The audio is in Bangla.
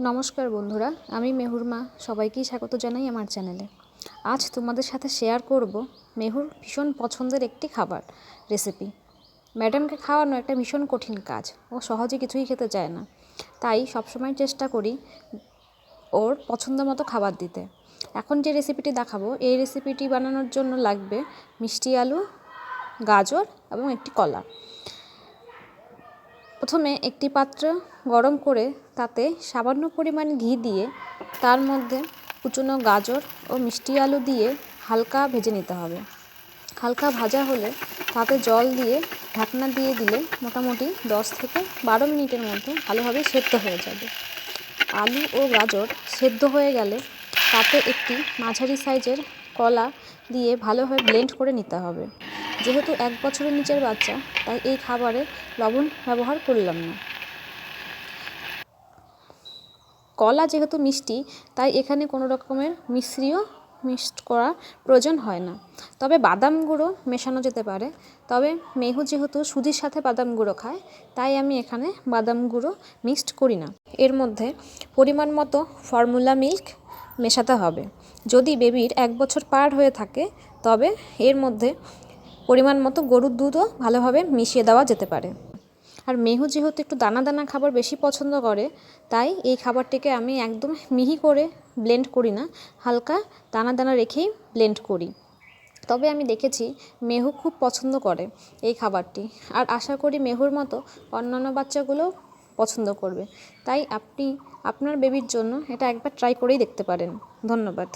নমস্কার বন্ধুরা, আমি মেহুর মা সবাইকেই স্বাগত জানাই আমার চ্যানেলে। আজ তোমাদের সাথে শেয়ার করব মেহুর ভীষণ পছন্দের একটি খাবার রেসিপি ম্যাডামকে খাওয়ানো একটা ভীষণ কঠিন কাজ, ও সহজে কিছুই খেতে চায় না। তাই সবসময় চেষ্টা করি ওর পছন্দ মতো খাবার দিতে। এখন যে রেসিপিটি দেখাবো, এই রেসিপিটি বানানোর জন্য লাগবে মিষ্টি আলু, গাজর এবং একটি কলা। প্রথমে একটি পাত্র গরম করে তাতে সামান্য পরিমাণ ঘি দিয়ে তার মধ্যে কুচনো গাজর ও মিষ্টি আলু দিয়ে হালকা ভেজে নিতে হবে। হালকা ভাজা হলে তাতে জল দিয়ে ঢাকনা দিয়ে দিলে মোটামুটি দশ থেকে বারো মিনিটের মধ্যে ভালোভাবে সেদ্ধ হয়ে যাবে। আলু ও গাজর সেদ্ধ হয়ে গেলে তাতে একটি মাঝারি সাইজের কলা দিয়ে ভালোভাবে ব্লেন্ড করে নিতে হবে। যেহেতু এক বছরের নিচের বাচ্চা, তাই এই খাবারে লবণ ব্যবহার করলাম না। কলা যেহেতু মিষ্টি, তাই এখানে কোনো রকমের মিশ্রিও মিক্সড করা প্রয়োজন হয় না। তবে বাদাম গুঁড়ো মেশানো যেতে পারে। তবে মেহু যেহেতু সুজির সাথে বাদাম গুঁড়ো খায়, তাই আমি এখানে বাদাম গুঁড়ো মিক্সড করি না। এর মধ্যে পরিমাণ মতো ফর্মুলা মিল্ক মেশাতে হবে। যদি বেবির এক বছর পার হয়ে থাকে, তবে এর মধ্যে পরিমাণ মতো গরুর দুধও ভালোভাবে মিশিয়ে দেওয়া যেতে পারে। আর মেহু যেহেতু একটু দানা দানা খাবার বেশি পছন্দ করে, তাই এই খাবারটিকে আমি একদম মিহি করে ব্লেন্ড করি না, হালকা দানা দানা রেখেই ব্লেন্ড করি। তবে আমি দেখেছি মেহু খুব পছন্দ করে এই খাবারটি, আর আশা করি মেহুর মতো অন্যান্য বাচ্চাগুলো পছন্দ করবে। তাই আপনি, আপনার বেবির জন্য এটা একবার ট্রাই করেই দেখতে পারেন। ধন্যবাদ।